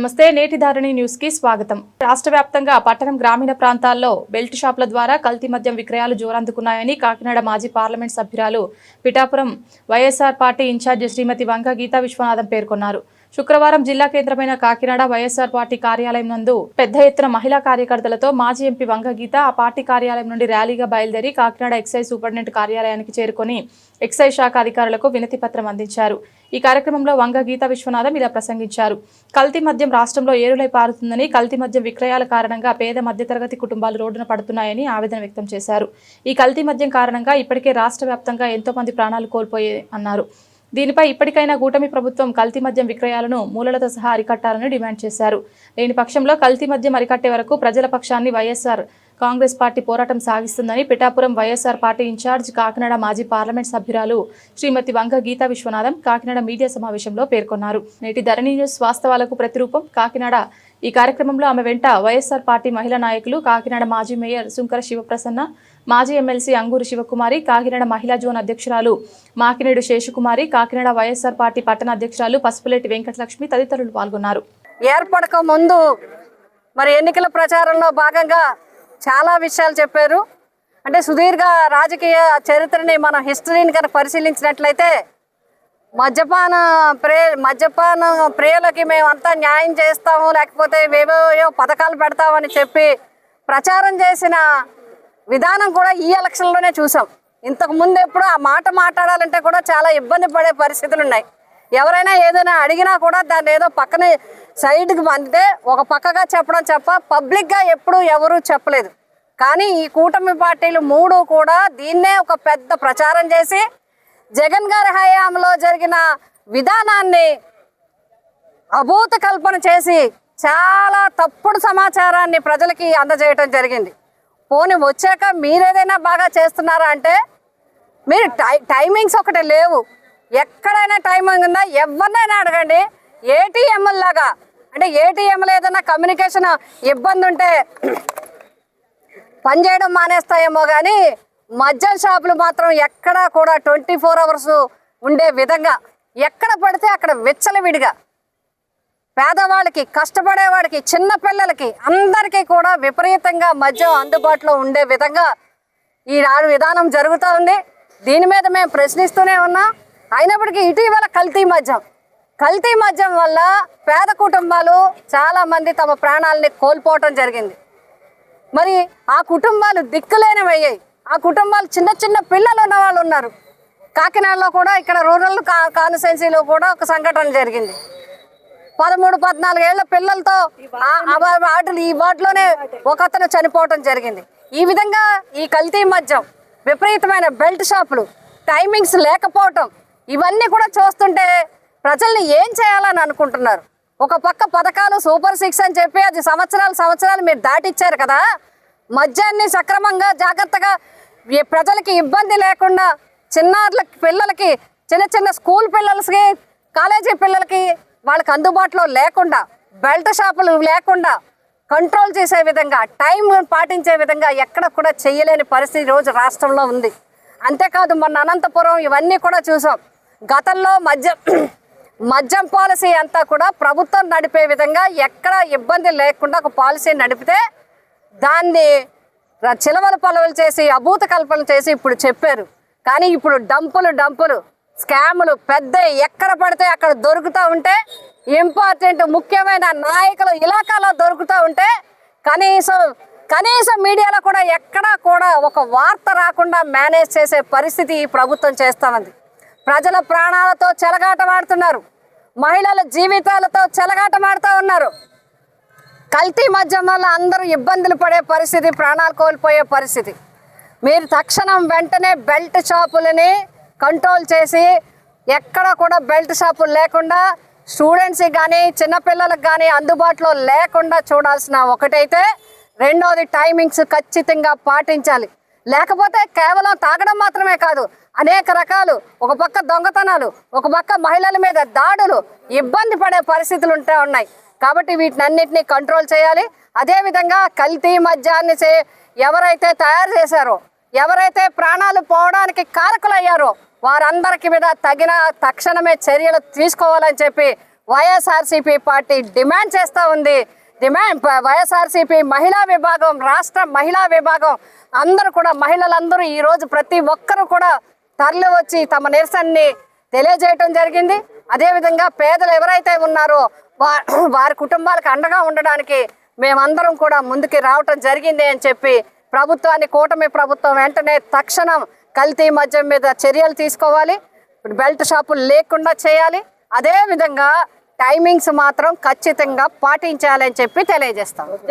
నమస్తే నేటి ధారణి న్యూస్కి స్వాగతం. రాష్ట్ర వ్యాప్తంగా పట్టణం గ్రామీణ ప్రాంతాల్లో బెల్ట్ షాపుల ద్వారా కల్తీ మద్యం విక్రయాలు జోరందుకున్నాయని కాకినాడ మాజీ పార్లమెంట్ సభ్యురాలు Pithapuram YSR party incharge Shrimati Vanka Geetha Viswanatham పేర్కొన్నారు. శుక్రవారం జిల్లా కేంద్రమైన కాకినాడ వైఎస్ఆర్ పార్టీ కార్యాలయం నందు పెద్ద ఎత్తున మహిళా కార్యకర్తలతో మాజీ ఎంపీ వంగగీత ఆ పార్టీ కార్యాలయం నుండి ర్యాలీగా బయలుదేరి కాకినాడ ఎక్సైజ్ సూపరింటెండెంట్ కార్యాలయానికి చేరుకొని ఎక్సైజ్ శాఖ అధికారులకు వినతి పత్రం అందించారు. ఈ కార్యక్రమంలో వంగ గీత విశ్వనాథం ఇలా ప్రసంగించారు. కల్తీ మద్యం రాష్ట్రంలో ఏరులై పారుతుందని కల్తీ మద్యం విక్రయాల కారణంగా పేద మధ్యతరగతి కుటుంబాలు రోడ్డున పడుతున్నాయని ఆవేదన వ్యక్తం చేశారు. ఈ కల్తీ మద్యం కారణంగా ఇప్పటికే రాష్ట్ర వ్యాప్తంగా ఎంతో మంది ప్రాణాలు కోల్పోయే అన్నారు. దీనిపై ఇప్పటికైనా కూటమి ప్రభుత్వం కల్తీ మద్యం విక్రయాలను మూలలతో సహా అరికట్టాలని డిమాండ్ చేశారు. లేని పక్షంలో కల్తీ మద్యం అరికట్టే వరకు ప్రజల పక్షాన్ని వైఎస్ఆర్ కాంగ్రెస్ పార్టీ పోరాటం సాగిస్తుందని Pithapuram YSR party incharge Kakinada మాజీ పార్లమెంట్ సభ్యురాలు శ్రీమతి వంగ గీతా విశ్వనాథం కాకినాడ మీడియా సమావేశంలో పేర్కొన్నారు. నేటి ధరణి న్యూస్ వాస్తవాలకు ప్రతిరూపం. కాకినాడ ఈ కార్యక్రమంలో ఆమె వెంట వైఎస్ఆర్ పార్టీ మహిళా నాయకులు కాకినాడ మాజీ మేయర్ సుంకర శివప్రసన్న మాజీ ఎమ్మెల్సీ అంగూరు శివకుమారి కాకినాడ మహిళా జోన్ అధ్యక్షురాలు మాకినేడు శేషకుమారి కాకినాడ వైఎస్ఆర్ పార్టీ పట్టణ అధ్యక్షురాలు పసుపులేటి వెంకటలక్ష్మి తదితరులు పాల్గొన్నారు. ఏర్పడక ముందు మరి ఎన్నికల ప్రచారంలో భాగంగా చాలా విషయాలు చెప్పారు. అంటే సుదీర్ఘ రాజకీయ చరిత్రని మన హిస్టరీని కనుక పరిశీలించినట్లయితే మద్యపాన ప్రే మద్యపాన ప్రియులకి మేమంతా న్యాయం చేస్తాము లేకపోతే ఏవేవో పథకాలు పెడతామని చెప్పి ప్రచారం చేసిన విధానం కూడా ఈ ఎలక్షన్లోనే చూసాం. ఇంతకు ముందు ఎప్పుడు ఆ మాట మాట్లాడాలంటే కూడా చాలా ఇబ్బంది పడే పరిస్థితులు ఉన్నాయి ఎవరైనా ఏదైనా అడిగినా కూడా దాన్ని ఏదో పక్కన సైడ్కి పంపితే ఒక పక్కగా చెప్పడం చెప్ప పబ్లిక్గా ఎప్పుడూ ఎవరూ చెప్పలేదు. కానీ ఈ కూటమి పార్టీలు మూడు కూడా దీన్నే ఒక పెద్ద ప్రచారం చేసి జగన్ గారి హయాంలో జరిగిన విధానాన్ని అభూత కల్పన చేసి చాలా తప్పుడు సమాచారాన్ని ప్రజలకి అందజేయటం జరిగింది. పోనీ వచ్చాక మీరేదైనా బాగా చేస్తున్నారా అంటే మీరు టై టైమింగ్స్ ఒకటి లేవు. ఎక్కడైనా టైమింగ్ ఉందా? ఎవరినైనా అడగండి. ఏటీఎంల లాగా. అంటే ఏటీఎంలో ఏదైనా కమ్యూనికేషన్ ఇబ్బంది ఉంటే పనిచేయడం మానేస్తాయేమో కానీ మద్యం షాపులు మాత్రం ఎక్కడా కూడా ట్వంటీ ఫోర్ అవర్స్ ఉండే విధంగా ఎక్కడ పడితే అక్కడ విచ్చలవిడిగా. పేదవాళ్ళకి కష్టపడేవాడికి చిన్న పిల్లలకి అందరికీ కూడా విపరీతంగా మద్యం అందుబాటులో ఉండే విధంగా ఈ నాడు విధానం జరుగుతూ ఉంది. దీని మీద మేము ప్రశ్నిస్తూనే ఉన్నాం. అయినప్పటికీ ఇటీవల కల్తీ మద్యం. కల్తీ మద్యం వల్ల పేద కుటుంబాలు చాలామంది తమ ప్రాణాలని కోల్పోవటం జరిగింది. మరి ఆ కుటుంబాలు దిక్కులేనివయ్యాయి. ఆ కుటుంబాలు చిన్న చిన్న పిల్లలు ఉన్న వాళ్ళు ఉన్నారు. కాకినాడలో కూడా ఇక్కడ రూరల్ కా కాన్స్టెన్సీలో కూడా ఒక సంఘటన జరిగింది. పదమూడు పద్నాలుగు ఏళ్ళ పిల్లలతో వాటిని ఈ వాటిలోనే ఒక అతను చనిపోవటం జరిగింది. ఈ విధంగా ఈ కల్తీ మద్యం విపరీతమైన బెల్ట్ షాపులు టైమింగ్స్ లేకపోవటం ఇవన్నీ కూడా చూస్తుంటే ప్రజల్ని ఏం చేయాలని అనుకుంటున్నారు? ఒక పక్క పథకాలు సూపర్ సిక్స్ అని చెప్పి అది సంవత్సరాలు సంవత్సరాలు మీరు దాటిచ్చారు కదా? మద్యాన్ని సక్రమంగా జాగ్రత్తగా ప్రజలకి ఇబ్బంది లేకుండా చిన్నారులకి పిల్లలకి చిన్న చిన్న స్కూల్ పిల్లలకి కాలేజీ పిల్లలకి వాళ్ళకి అందుబాటులో లేకుండా బెల్ట్ షాపులు లేకుండా కంట్రోల్ చేసే విధంగా టైం పాటించే విధంగా ఎక్కడ కూడా చేయలేని పరిస్థితి రోజు రాష్ట్రంలో ఉంది. అంతేకాదు మొన్న అనంతపురం ఇవన్నీ కూడా చూసాం. గతంలో మద్యం మద్యం పాలసీ అంతా కూడా ప్రభుత్వం నడిపే విధంగా ఎక్కడ ఇబ్బంది లేకుండా ఒక పాలసీ నడిపితే దాన్ని చిలవలు పలవలు చేసి అభూత కల్పన చేసి ఇప్పుడు చెప్పారు. కానీ ఇప్పుడు డంపులు డంపులు స్కాములు పెద్ద ఎక్కడ పడితే అక్కడ దొరుకుతూ ఉంటే ఇంపార్టెంట్ ముఖ్యమైన నాయకులు ఇలాకాలో దొరుకుతూ ఉంటే కనీసం కనీసం మీడియాలో కూడా ఎక్కడా కూడా ఒక వార్త రాకుండా మేనేజ్ చేసే పరిస్థితి ఈ ప్రభుత్వం చేస్తామంది ప్రజల ప్రాణాలతో చెలగాటమాడుతున్నారు మహిళల జీవితాలతో చెలగాటమాడుతూ ఉన్నారు. కల్తీ మద్యం వల్ల అందరూ ఇబ్బందులు పడే పరిస్థితి ప్రాణాలు కోల్పోయే పరిస్థితి. మీరు తక్షణం వెంటనే బెల్ట్ షాపులని కంట్రోల్ చేసి ఎక్కడ కూడా బెల్ట్ షాపులు లేకుండా స్టూడెంట్స్కి కానీ చిన్నపిల్లలకు కానీ అందుబాటులో లేకుండా చూడాల్సిన ఒకటైతే రెండోది టైమింగ్స్ ఖచ్చితంగా పాటించాలి. లేకపోతే కేవలం తాగడం మాత్రమే కాదు అనేక రకాలు ఒక పక్క దొంగతనాలు ఒక పక్క మహిళల మీద దాడులు ఇబ్బంది పడే పరిస్థితులు ఉంటా ఉన్నాయి. కాబట్టి వీటిని అన్నిటినీ కంట్రోల్ చేయాలి. అదేవిధంగా కల్తీ మద్యాన్ని చే ఎవరైతే తయారు చేశారో ఎవరైతే ప్రాణాలు పోవడానికి కారకులయ్యారో వారందరికి మీద తగిన తక్షణమే చర్యలు తీసుకోవాలని చెప్పి వైఎస్ఆర్సీపీ పార్టీ డిమాండ్ చేస్తూ ఉంది. డిమాండ్. వైఎస్ఆర్సీపీ మహిళా విభాగం రాష్ట్ర మహిళా విభాగం అందరూ కూడా మహిళలందరూ ఈరోజు ప్రతి ఒక్కరూ కూడా తరలి వచ్చి తమ నిరసనని తెలియజేయటం జరిగింది. అదేవిధంగా పేదలు ఎవరైతే ఉన్నారో వా వారి కుటుంబాలకు అండగా ఉండడానికి మేమందరం కూడా ముందుకి రావటం జరిగింది అని చెప్పి ప్రభుత్వాన్ని కూటమి ప్రభుత్వం వెంటనే తక్షణం కల్తీ మద్యం మీద చర్యలు తీసుకోవాలి. బెల్ట్ షాపులు లేకుండా చేయాలి. అదేవిధంగా టైమింగ్స్ మాత్రం ఖచ్చితంగా పాటించాలని చెప్పి తెలియజేస్తాం